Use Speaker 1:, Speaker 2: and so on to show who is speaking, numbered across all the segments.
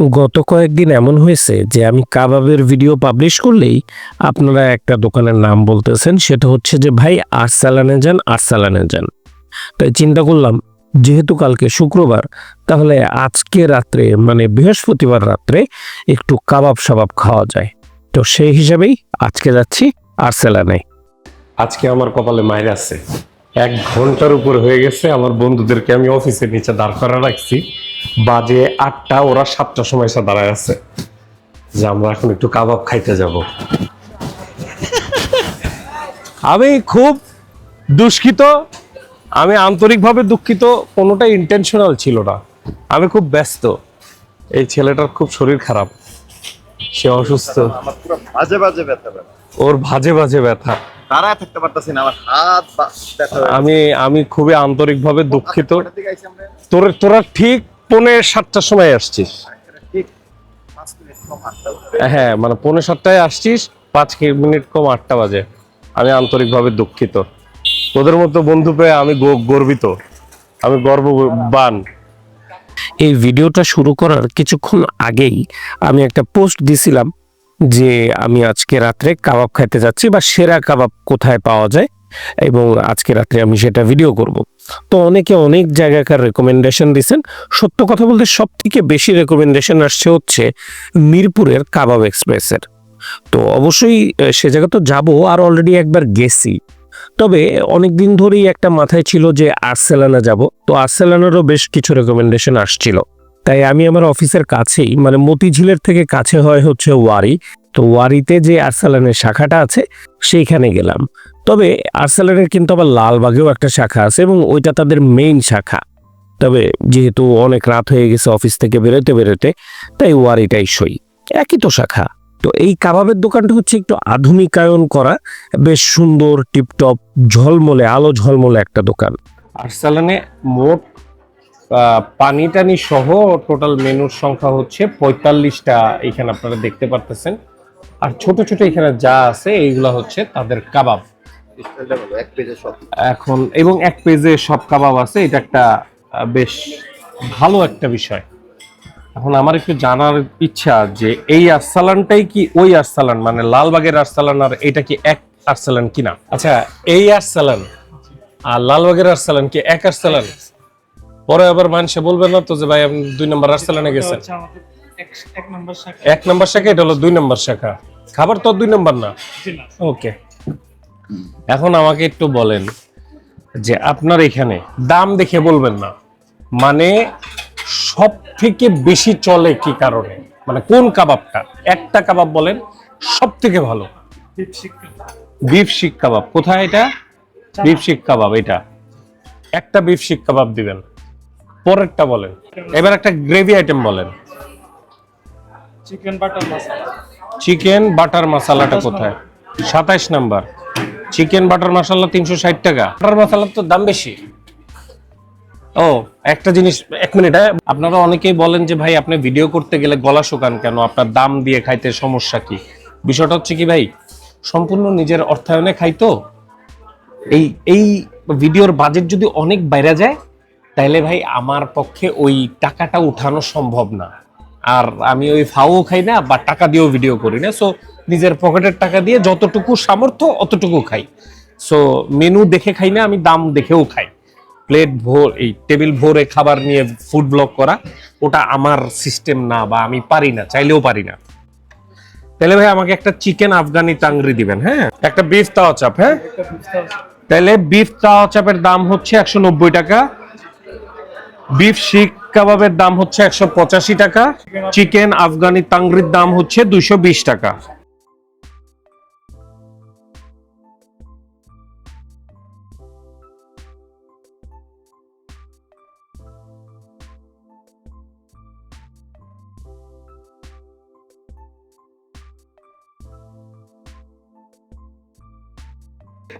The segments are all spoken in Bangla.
Speaker 1: গত কয়েকদিন এমন হয়েছে যে আমি কাবাবের ভিডিও পাবলিশ করলেই আপনারা একটা দোকানের নাম বলতেছেন, সেটা হচ্ছে যে, ভাই, আরসালানে যান আরসালানে যান। তাই চিন্তা করলাম, যেহেতু কালকে শুক্রবার, তাহলে আজকে রাত্রে মানে বৃহস্পতিবার রাত্রে একটু কাবাব সাবাব খাওয়া যায়। তো সেই হিসাবেই আজকে যাচ্ছি আরসালানে। আজকে আমার কপালে মায়ের আছে। এক ঘণ্টার উপর হয়ে গেছে, আমার বন্ধুদেরকে আমি অফিসের নিচে দাঁড় করা রাখছি। বাজে আটটা ওরা সাতটার সময় এসে দাঁড়ায় আছে। যে আমরা এখন একটু কাবাব খাইতে যাব। আমি খুব দুষ্কৃত আমি আন্তরিকভাবে দুঃখিত কোনোটা ইন্টেনশনাল ছিল না। আমি খুব ব্যস্ত। এই ছেলেটার খুব শরীর খারাপ। সে অসুস্থ।
Speaker 2: বাজে বাজে ব্যথা ব্যথা
Speaker 1: ওর ভাজে ভাজে ব্যথা।
Speaker 2: দাঁড়ায় থাকতে পারতাছি না আমার হাত
Speaker 1: আমি আমি খুবই আন্তরিকভাবে দুঃখিত? তোর তোরা ঠিক পৌনে সাতটার সময় আসছিস। হ্যাঁ মানে পৌনে সাতটায় আসছিস, পাঁচ মিনিট কম আটটা বাজে। আমি আন্তরিকভাবে দুঃখিত। তোদের মতো বন্ধু পেয়ে আমি গর্বিত। আমি গর্ববান। এই ভিডিওটা শুরু করার কিছুক্ষণ আগেই আমি একটা পোস্ট দিছিলাম যে আমি আজকে রাত্রে কাবাব খাইতে যাচ্ছি বা সেরা কাবাব কোথায় পাওয়া যায় এবং আজকে রাত্রে আমি সেটা ভিডিও করব। তো অনেকে অনেক জায়গাকার রেকমেন্ডেশন দিচ্ছেন সত্য কথা বলতে সব থেকে বেশি রেকমেন্ডেশন আসছে হচ্ছে মিরপুরের কাবাব এক্সপ্রেসের। তো অবশ্যই সে জায়গা তো যাব আর অলরেডি একবার গেছি। তবে অনেক দিন ধরেই একটা মাথায় ছিল যে আর্সেলানা যাব। তো আর্সেলানারও বেশ কিছু রেকমেন্ডেশন আসছিল। তাই আমি আমার অফিসের কাছেই মানে মতিঝিলের থেকে কাছে হয় হচ্ছে ওয়ারি। তো ওয়ারিতে যে আর্সেলানের শাখাটা আছে, সেইখানে গেলাম। তবে আর্সেলানের কিন্তু আবার লালবাগেও একটা শাখা আছে এবং ওইটা তাদের মেইন শাখা। তবে যেহেতু অনেক রাত হয়ে গেছে অফিস থেকে বেরোতে বেরোতে, তাই ওয়ারিটাই সই। একই তো শাখা। তো এই কাবাবের দোকানটা হচ্ছে একটু আধুনিকায়ন করা, বেশ সুন্দর, টিপটপ, ঝলমলে, আলো ঝলমলে একটা দোকান। আরসালানে মোট পানি টানি সহ টোটাল মেনুর সংখ্যা হচ্ছে পঁয়তাল্লিশটা এখানে আপনারা দেখতে পারতেছেন। আর ছোট ছোট এখানে যা আছে, এইগুলা হচ্ছে তাদের কাবাব।
Speaker 2: স্টাইলটা ভালো, এক পেজে সব।
Speaker 1: এখন এবং এক পেজে সব কাবাব আছে এটা একটা বেশ ভালো একটা বিষয়। এখন আমার একটু জানার ইচ্ছা যে এই আরসালানটাই কি ওই আরসালান? মানে লালবাগের আরসালান আর এটা কি এক আরসালান কিনা? আচ্ছা এই আরসালান আর লালবাগের আরসালান কি এক আরসালান? পরে আবার মানুষে বলবে না তো যে ভাই আপনি দুই নম্বর আরসালানে গেছেন।
Speaker 3: হচ্ছে এক- এক নম্বর শাখা।
Speaker 1: এক নম্বর শাখা এটা হলো দুই নম্বর শাখা। খাবার তো দুই নম্বর না। ওকে এখন আমাকে একটু বলেন যে আপনার এখানে দাম দেখে বলবেন না। মানে সব থেকে বেশি চলে কি কারণে? মানে কোন কাবাবটা? একটা কাবাব বলেন সব থেকে ভালো।
Speaker 3: দীপ শিক্ষা
Speaker 1: বিফ শিক কাবাব। কোথায় এটা? বিফ শিক কাবাব এটা। একটা বিফ শিক কাবাব দিবেন। পরেরটা বলেন। এবার একটা গ্রেভি আইটেম বলেন।
Speaker 3: Chicken butter masala.
Speaker 1: Chicken butter মশালাটা কোথায়? সাতাইশ নাম্বার। চিকেন বাটার মশলা তিনশো ষাট টাকা। বাটার মশলার তো দাম বেশি। ও একটা জিনিস এক মিনিট হ্যাঁ? আপনারা অনেকেই বলেন যে ভাই আপনি ভিডিও করতে গেলে গলা শুকান কেন? আপনার দাম দিয়ে খাইতে সমস্যা কি? বিষয়টা হচ্ছে কি ভাই সম্পূর্ণ নিজের অর্থায়নে খাইতো এই এই ভিডিওর বাজেট যদি অনেক বাইরে যায় তাহলে ভাই আমার পক্ষে ওই টাকাটা উঠানো সম্ভব না। আর আমি ওই ফাও খাই না বা টাকা দিয়েও ভিডিও করি না। সো নিজের পকেটের টাকা দিয়ে যতটুকু সামর্থ্য অতটুকু খাই। সো মেনু দেখে খাই না আমি দাম দেখেও খাই। প্লেট ভোর এই টেবিল ভোরে খাবার নিয়ে ফুড ব্লগ করা ওটা আমার সিস্টেম না বা আমি পারি না চাইলেও পারি না। তাহলে ভাই আমাকে একটা চিকেন আফগানি টাংরি দিবেন হ্যাঁ? একটা বিফ তাওয়া চাপ হ্যাঁ? তাহলে বিফ তাওয়া চাপের দাম হচ্ছে একশো নব্বই টাকা। বিফ শিক কাবাবের দাম হচ্ছে একশো পঁচাশি টাকা। চিকেন আফগানি তাংরির দাম হচ্ছে দুইশো বিশ টাকা।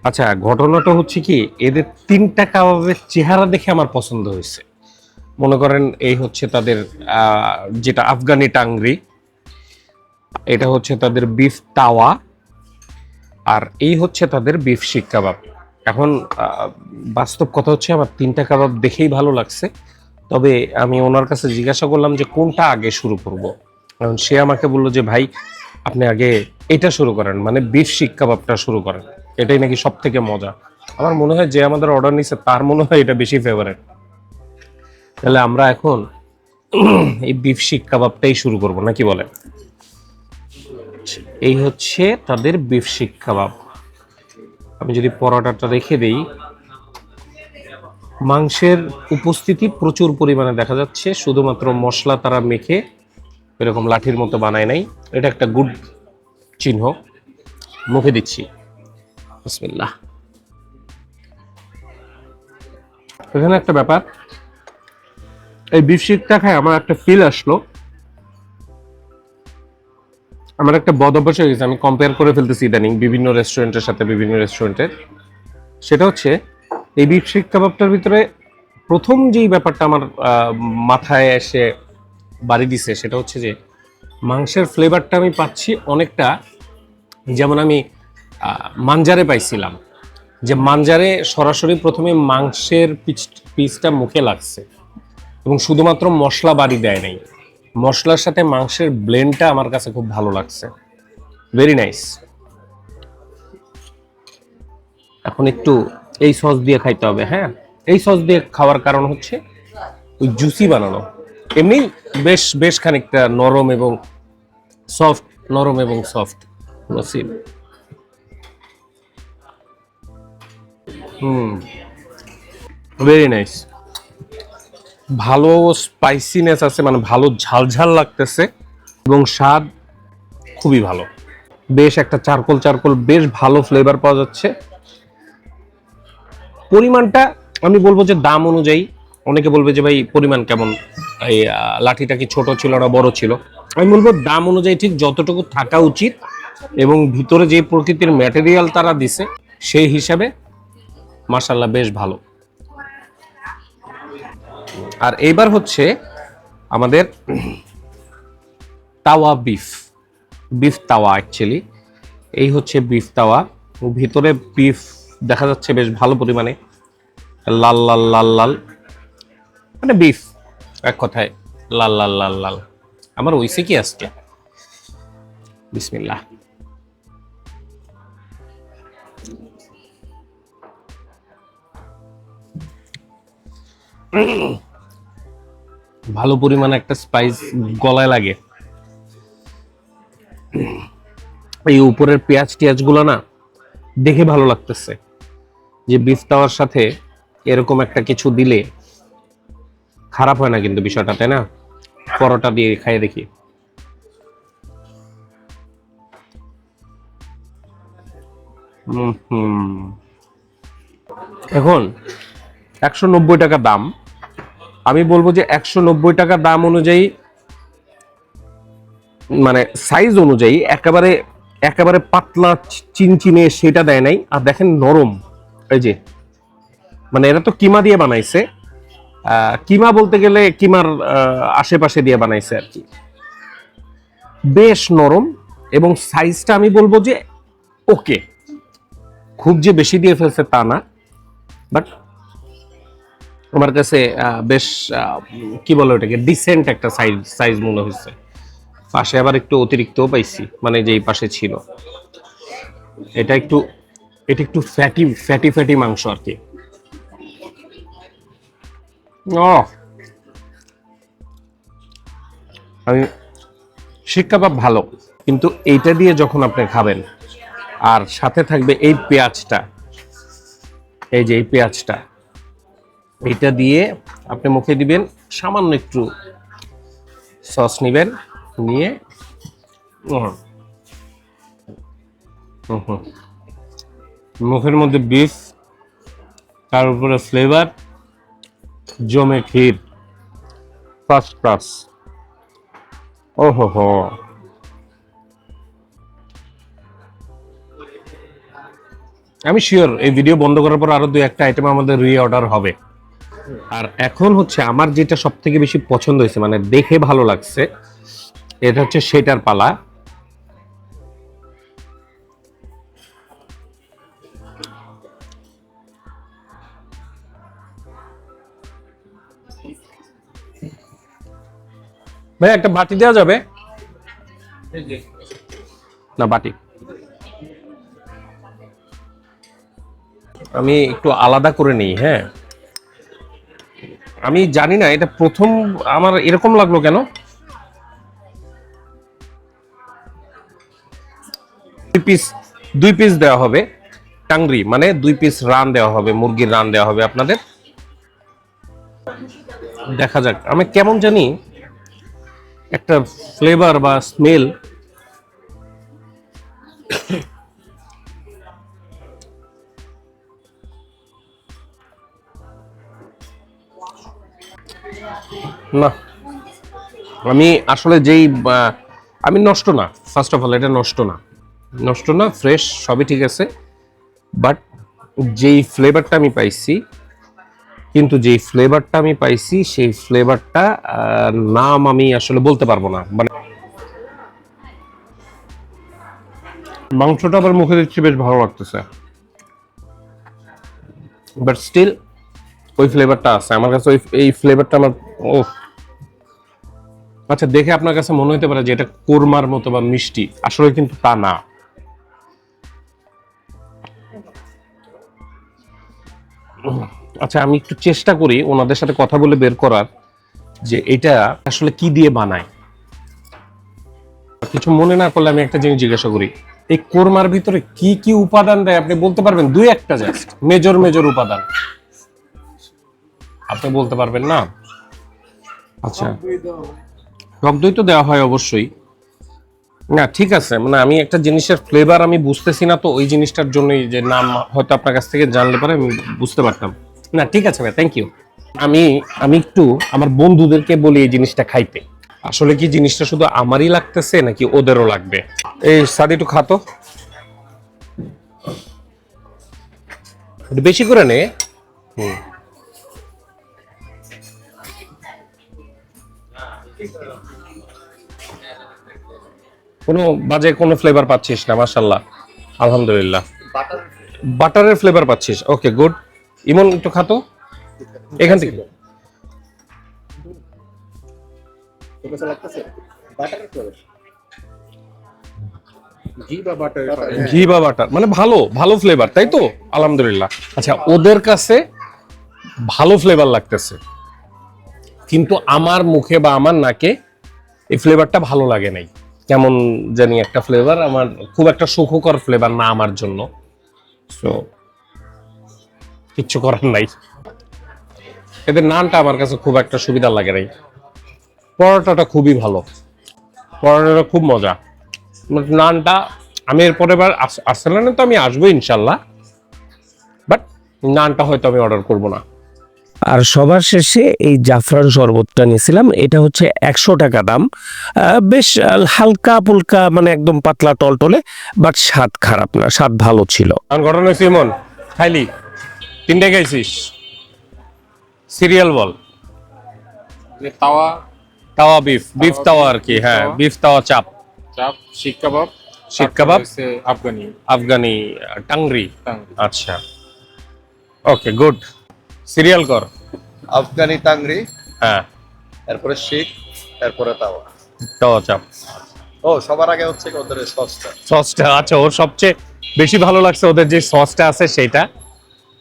Speaker 1: আচ্ছা ঘটনাটা হচ্ছে কি? এদের তিনটা কাবাবের চেহারা দেখে আমার পছন্দ হয়েছে। মনে করেন এই হচ্ছে তাদের যেটা আফগানি টাংরি, এটা হচ্ছে তাদের বিফ তাওয়া, আর এই হচ্ছে তাদের বিফ শিক কাবাব। এখন বাস্তব কথা হচ্ছে আমার তিনটা কাবাব দেখেই ভালো লাগছে। তবে আমি ওনার কাছে জিজ্ঞাসা করলাম যে কোনটা আগে শুরু করব? কারণ সে আমাকে বলল যে, ভাই, আপনি আগে এটা শুরু করেন মানে বিফ শিক কাবাবটা শুরু করেন। এটাই নাকি সব থেকে মজা। আমার মনে হয় যে আমাদের অর্ডার নিছে, তার মনে হয় এটা বেশি ফেভারেট তাহলে আমরা এখন এই বিফ শিক কাবাবটাই শুরু করব, নাকি বলেন? এই হচ্ছে তাদের বিফ শিক কাবাব। আমি যদি পরোটাটা রেখে দেই, মাংসের উপস্থিতি প্রচুর পরিমাণে দেখা যাচ্ছে, শুধুমাত্র মশলা তারা মেখে এরকম লাঠির মতো বানায় নাই। এটা একটা গুড চিহ্ন। মুখে দিচ্ছি। এখানে একটা ব্যাপার। এই বিফ শিকটা খায়, আমার একটা ফিল আসলো। আমার একটা বদ অভ্যাস হয়ে গেছে, আমি কম্পেয়ার করে ফেলতেছি ইদানিং বিভিন্ন রেস্টুরেন্টের সাথে, বিভিন্ন রেস্টুরেন্টের সেটা হচ্ছে, এই বিফ শিক কাবাবটার ভিতরে প্রথম যেই ব্যাপারটা আমার মাথায় এসে বাড়ি দিছে, সেটা হচ্ছে যে, মাংসের ফ্লেভারটা আমি পাচ্ছি অনেকটা যেমন আমি মাঞ্জারে পাইছিলাম। যে মাঞ্জারে সরাসরি প্রথমে মাংসের পিচ পিসটা মুখে লাগছে। এবং শুধুমাত্র মশলা বাড়ি দেয় নাই। মশলার সাথে মাংসের ব্লেন্ডটা আমার কাছে খুব ভালো লাগছে। ভেরি নাইস এখন একটু এই সস দিয়ে খাইতে হবে হ্যাঁ? এই সস দিয়ে খাওয়ার কারণ হচ্ছে, ওই জুসি বানানো। এমনি বেশ বেশ খানিকটা নরম এবং সফট নরম এবং সফট নসিব। হুম। ভেরি নাইস ভালো স্পাইসিনেস আছে মানে ভালো ঝালঝাল লাগতেছে এবং স্বাদ খুবই ভালো। বেশ একটা চারকোল চারকোল বেশ ভালো ফ্লেভার পাওয়া যাচ্ছে। পরিমাণটা আমি বলব যে দাম অনুযায়ী, অনেকে বলবে যে ভাই পরিমাণ কেমন? এই লাঠিটা কি ছোট ছিল না বড় ছিল? আমি বলব দাম অনুযায়ী ঠিক যতটুকু থাকা উচিত এবং ভিতরে যে প্রকৃতির ম্যাটেরিয়াল তারা দিছে, সেই হিসাবে মার্শাল্লাহ বেশ ভালো। আর এইবার হচ্ছে আমাদের তাওয়া বিফ বিফ তাওয়া অ্যাকচুয়ালি এই হচ্ছে বিফ তাওয়া। ভিতরে বিফ দেখা যাচ্ছে বেশ ভালো পরিমাণে। লাল লাল লাল লাল। মানে বিফ, এক কথায়। লাল লাল লাল লাল। আমার ওইসে কি আজকে? বিসমিল্লাহ। ভালো পরিমাণে একটা স্পাইস গলায় লাগে। এই উপরের পেঁয়াজ টিয়াজগুলো না দেখে ভালো লাগতেছে। যে বিফ তাওয়ার সাথে এরকম একটা কিছু দিলে খারাপ হয় না কিন্তু বিষয়টা, তাই না? পরোটা দিয়ে খাইয়ে দেখি। এখন একশো নব্বই টাকা দাম। আমি বলব যে একশো নব্বই টাকা দাম অনুযায়ী মানে সাইজ অনুযায়ী একেবারে একেবারে পাতলা চিনচিনে সেটা দেয় নাই। আর দেখেন নরম, এই যে মানে এরা তো কিমা দিয়ে বানাইছে। কিমা বলতে গেলে কিমার আশেপাশে দিয়ে বানাইছে আর কি। বেশ নরম এবং সাইজটা আমি বলব যে ওকে খুব যে বেশি দিয়ে ফেলছে তা না বাট আমার কাছে বেশ কি বলে ওটাকে ডিসেন্ট একটা সাইজ সাইজ মনে হয়েছে। পাশে আবার একটু অতিরিক্তও পাইছি মানে যেই পাশে ছিল। এটা একটু এটা একটু ফ্যাটি ফ্যাটি ফ্যাটি মাংস আর কি। আমি শিক কাবাব ভালো, কিন্তু এইটা দিয়ে যখন আপনি খাবেন, আর সাথে থাকবে এই পেঁয়াজটা, এই যে এই পেঁয়াজটা এটা দিয়ে আপনি মুখে দিবেন, সামান্য একটু সস নেবেন, নিয়ে। মুখের মধ্যে বিফ তার উপরে ফ্লেভার জমে ক্ষীর ফার্স্ট ক্লাস ও হো আমি শিওর এই ভিডিও বন্ধ করার পর আরও দু একটা আইটেম আমাদের রি অর্ডার হবে আর এখন হচ্ছে আমার যেটা সব থেকে বেশি পছন্দ হয়েছে মানে দেখে ভালো লাগছে, এটা হচ্ছে সেটার পালা। ভাই, একটা বাটি দেওয়া যাবে? না, বাটি। আমি একটু আলাদা করে নিই হ্যাঁ? আমি জানি না, এটা প্রথম আমার এরকম লাগল কেন? দুই পিস দুই পিস দেওয়া হবে, টাংরি মানে দুই পিস রান দেওয়া হবে, মুরগির রান দেওয়া হবে আপনাদের। দেখা যাক, আমি কেমন জানি একটা ফ্লেভার বা স্মেল না। আমি আসলে যেই আমি নষ্ট না ফার্স্ট অফ অল এটা নষ্ট না। নষ্ট না ফ্রেশ সবই ঠিক আছে। বাট যেই ফ্লেভারটা আমি পাইছি, কিন্তু যেই ফ্লেভারটা আমি পাইছি, সেই ফ্লেভারটা নাম আমি আসলে বলতে পারব না। মানে মাংসটা আবার মুখে দিচ্ছি, বেশ ভালো লাগতেছে। বাট স্টিল ওই ফ্লেভারটা আছে। আমার কাছে ওই, এই ফ্লেভারটা আমার ও আচ্ছা দেখে আপনার কাছে মনে হতে পারে যে এটা কোরমার মতো বা মিষ্টি। আসলে কিন্তু তা না। আচ্ছা আমি একটু চেষ্টা করি ওনাদের সাথে কথা বলে বের করার যে এটা আসলে কি দিয়ে বানায়। কিছু মনে না করলে আমি একটা জিনিস জিজ্ঞাসা করি, এই কোরমার ভিতরে কি কি উপাদান দেয়? আপনি বলতে পারবেন দুই একটা জাস্ট, মেজর মেজর উপাদান। আপনি বলতে পারবেন না? আচ্ছা। টক দই তো দেওয়া হয় অবশ্যই। না ঠিক আছে। মানে আমি একটা জিনিসের ফ্লেভার আমি বুঝতেছি না তো ওই জিনিসটার জন্যই যে নাম হয়তো আপনার কাছ থেকে জানলে পরে আমি বুঝতে পারতাম। না ঠিক আছে ভাই থ্যাংক ইউ আমি আমি একটু আমার বন্ধুদেরকে বলি এই জিনিসটা খাইতে। আসলে কি জিনিসটা শুধু আমারই লাগতেছে নাকি ওদেরও লাগবে? এই সাদি একটু খাতো বেশি করে নে। হুম। কোনো বাজে কোনো ফ্লেভার পাচ্ছিস না মাশাল্লাহ আলহামদুলিল্লাহ। বাটারের ফ্লেভার পাচ্ছিস ওকে গুড ইমন, একটু খাতো এখান থেকে।
Speaker 3: ঘি বা বাটার
Speaker 1: মানে ভালো ভালো ফ্লেভার তাই তো? আলহামদুলিল্লাহ। আচ্ছা ওদের কাছে ভালো ফ্লেভার লাগতেছে। কিন্তু আমার মুখে বা আমার নাকে এই ফ্লেভারটা ভালো লাগে নাই। কেমন জানি একটা ফ্লেভার আমার খুব একটা সুখকর ফ্লেভার না আমার জন্য। সো কিচ্ছু করার নাই। এদের নানটা আমার কাছে খুব একটা সুবিধা লাগে নাই। পরোটাটা খুবই ভালো। পরোটাটা খুব মজা। নানটা আমি এরপরে এবার আস- আর্সেনালে তো আমি আসব ইনশাল্লাহ। বাট নানটা হয়তো আমি অর্ডার করব না।
Speaker 4: আর সবার শেষে এই জাফরান শরবতটা নিয়েছিলাম। এটা হচ্ছে একশো টাকা দাম। আহ, বেশ হালকা পুলকা মানে একদম পাতলা টলটলে বাট স্বাদ খারাপ না স্বাদ ভালো ছিল।
Speaker 1: ঘটনা হয়েছে এমন খাইলি? তিনটে খাইছিস? সিরিয়াল বল।
Speaker 3: তাওয়া।
Speaker 1: তাওয়া বিফ বিফ তাওয়া আর কি হ্যাঁ বিফ তাওয়া। চাপ।
Speaker 3: চাপ শিক কাবাব।
Speaker 1: শিক কাবাব।
Speaker 3: আফগানি।
Speaker 1: আফগানি টাংরি। আচ্ছা। Okay good. সিরিয়াল কর।
Speaker 2: আফগানি তাংরি
Speaker 1: হ্যাঁ।
Speaker 2: এরপরে শিখ এরপরে তাওয়া।
Speaker 1: তাওয়া চাপ।
Speaker 2: ও সবার আগে হচ্ছে ওদের সসটা।
Speaker 1: সসটা আচ্ছা ওর সবচেয়ে বেশি ভালো লাগছে ওদের যে সসটা আছে সেটা।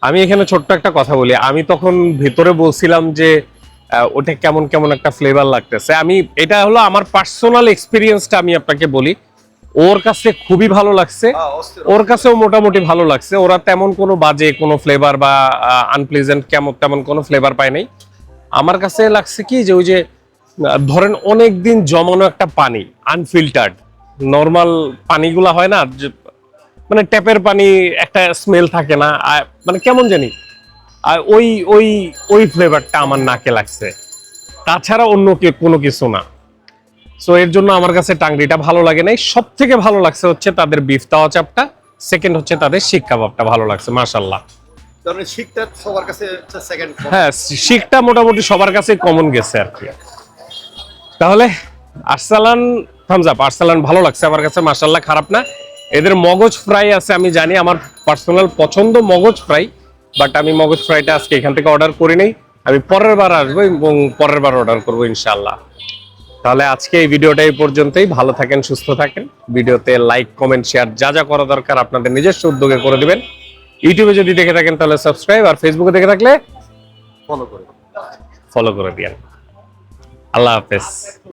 Speaker 1: আমি এখানে ছোট্ট একটা কথা বলি আমি তখন ভেতরে বলছিলাম যে ওটা কেমন কেমন একটা ফ্লেভার লাগতেছে। আমি এটা হলো আমার পার্সোনাল এক্সপিরিয়েন্সটা আমি আপনাকে বলি। ওর কাছে খুবই ভালো লাগছে। ওর কাছেও মোটামুটি ভালো লাগছে। ওরা তেমন কোনো বাজে কোনো ফ্লেভার বা আনপ্লেজেন্ট কেমন তেমন কোনো ফ্লেভার পায় নাই। আমার কাছে লাগছে কি যে ওই যে ধরেন অনেক দিন জমানো একটা পানি আনফিল্টার্ড নর্মাল পানিগুলা হয় না মানে ট্যাপের পানি একটা স্মেল থাকে না আর মানে কেমন জানি আর ওই ওই ওই ফ্লেভারটা আমার নাকে লাগছে। তাছাড়া অন্য কে কোনো কিছু না। সো এর জন্য আমার কাছে টাংরিটা ভালো লাগে নাই। সব থেকে ভালো লাগছে হচ্ছে তাদের বিফ তাওয়া চাপটা। সেকেন্ড হচ্ছে তাদের শিক কাবাবটা ভালো লাগছে মাশাল্লাহ
Speaker 2: তার শিখটা সবার কাছে সেকেন্ড
Speaker 1: হ্যাঁ শিখটা মোটামুটি সবার কাছে কমন গেছে আর কি। তাহলে আরসালান থামস আপ আরসালান ভালো লাগছে আমার কাছে মাশাল্লাহ খারাপ না। এদের মগজ ফ্রাই আছে আমি জানি আমার পার্সোনাল পছন্দ মগজ ফ্রাই বাট আমি মগজ ফ্রাইটা আজকে এখান থেকে অর্ডার করি নাই আমি পরের বার আসব এবং পরের বার অর্ডার করব ইনশাল্লাহ তাহলে আজকে এই ভিডিওটা এই পর্যন্তই। ভালো থাকেন সুস্থ থাকেন। ভিডিওতে লাইক কমেন্ট শেয়ার যা যা করা দরকার আপনাদের নিজস্ব উদ্যোগে করে দিবেন। ইউটিউবে যদি দেখে থাকেন তাহলে সাবস্ক্রাইব আর ফেসবুকে দেখে থাকলে
Speaker 3: ফলো করে
Speaker 1: ফলো করে দিয়েন। আল্লাহ হাফেজ।